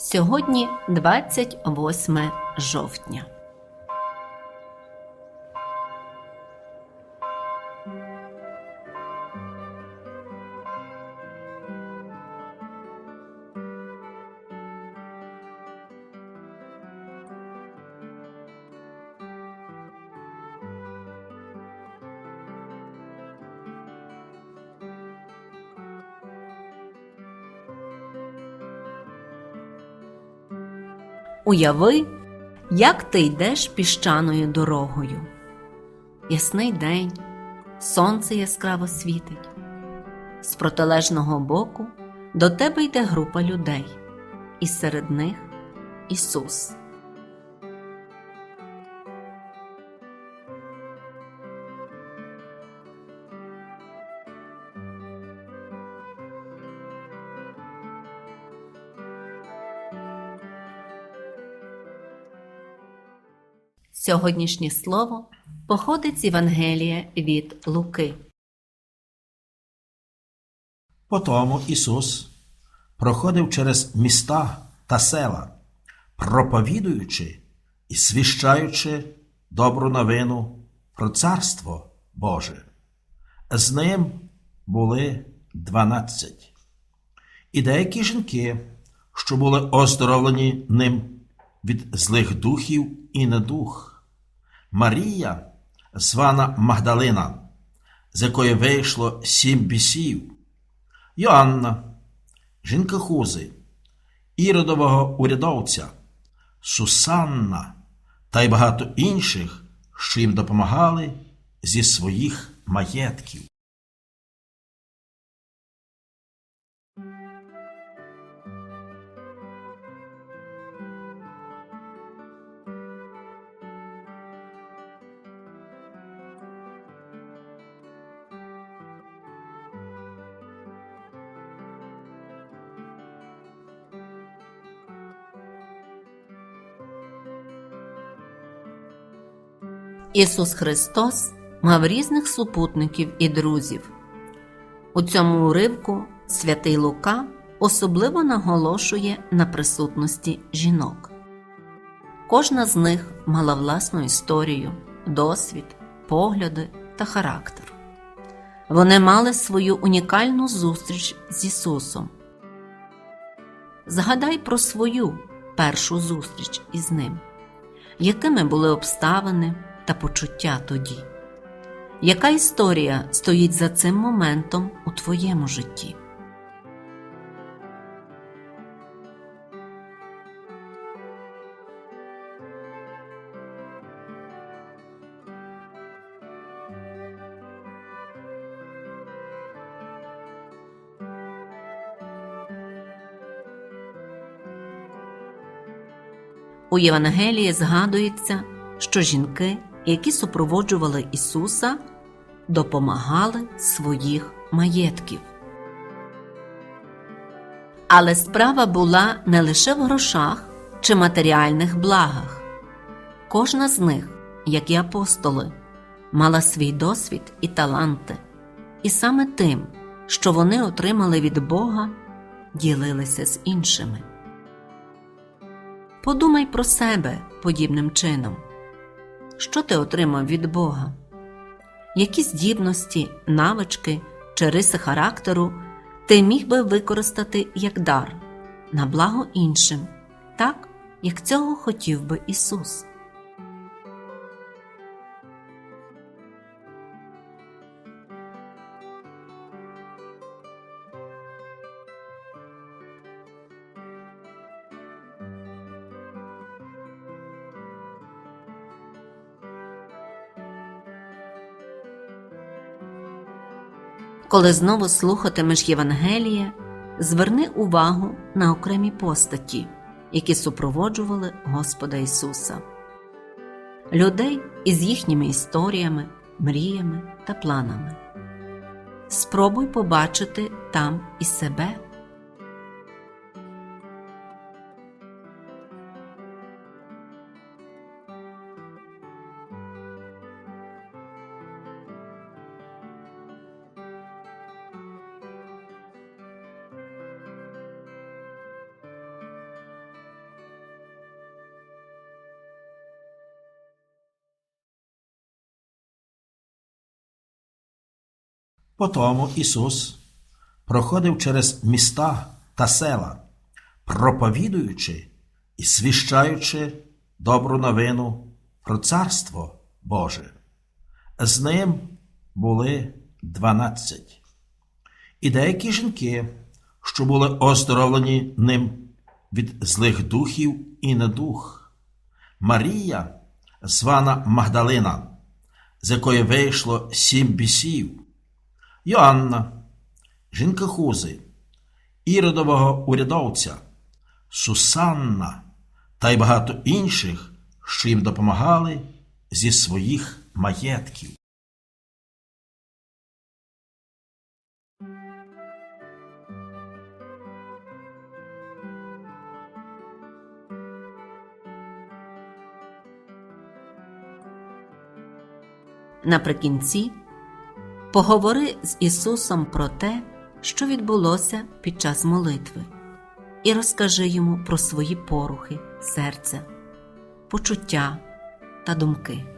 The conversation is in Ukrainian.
Сьогодні 28 жовтня. Уяви, як ти йдеш піщаною дорогою. Ясний день, сонце яскраво світить. З протилежного боку до тебе йде група людей, і серед них Ісус. Сьогоднішнє слово походить з Євангелія від Луки. Потому Ісус проходив через міста та села, проповідуючи і свіщаючи добру новину про Царство Боже. З ним були дванадцять. І деякі жінки, що були оздоровлені ним від злих духів і недух. Марія, звана Магдалина, з якої вийшло сім бісів, Йоанна, жінка Хузи, Іродового урядовця, Сусанна та й багато інших, що їм допомагали зі своїх маєтків. Ісус Христос мав різних супутників і друзів. У цьому уривку святий Лука особливо наголошує на присутності жінок. Кожна з них мала власну історію, досвід, погляди та характер. Вони мали свою унікальну зустріч з Ісусом. Згадай про свою першу зустріч із Ним, якими були обставини та почуття тоді? Яка історія стоїть за цим моментом у твоєму житті? У Євангелії згадується, що жінки, які супроводжували Ісуса, допомагали своїх маєтків. Але справа була не лише в грошах чи матеріальних благах. Кожна з них, як і апостоли, мала свій досвід і таланти, і саме тим, що вони отримали від Бога, ділилися з іншими. Подумай про себе подібним чином. Що ти отримав від Бога? Які здібності, навички чи риси характеру ти міг би використати як дар на благо іншим, так, як цього хотів би Ісус? Коли знову слухатимеш Євангеліє, зверни увагу на окремі постаті, які супроводжували Господа Ісуса, людей із їхніми історіями, мріями та планами. Спробуй побачити там і себе. Потому Ісус проходив через міста та села, проповідуючи і свіщаючи добру новину про Царство Боже. З ним були дванадцять. І деякі жінки, що були оздоровлені ним від злих духів і недух. Марія, звана Магдалина, з якої вийшло сім бісів, Йоанна, жінка Хузи, Іродового урядовця, Сусанна та й багато інших, що їм допомагали зі своїх маєтків. Наприкінці поговори з Ісусом про те, що відбулося під час молитви, і розкажи йому про свої порухи, серця, почуття та думки.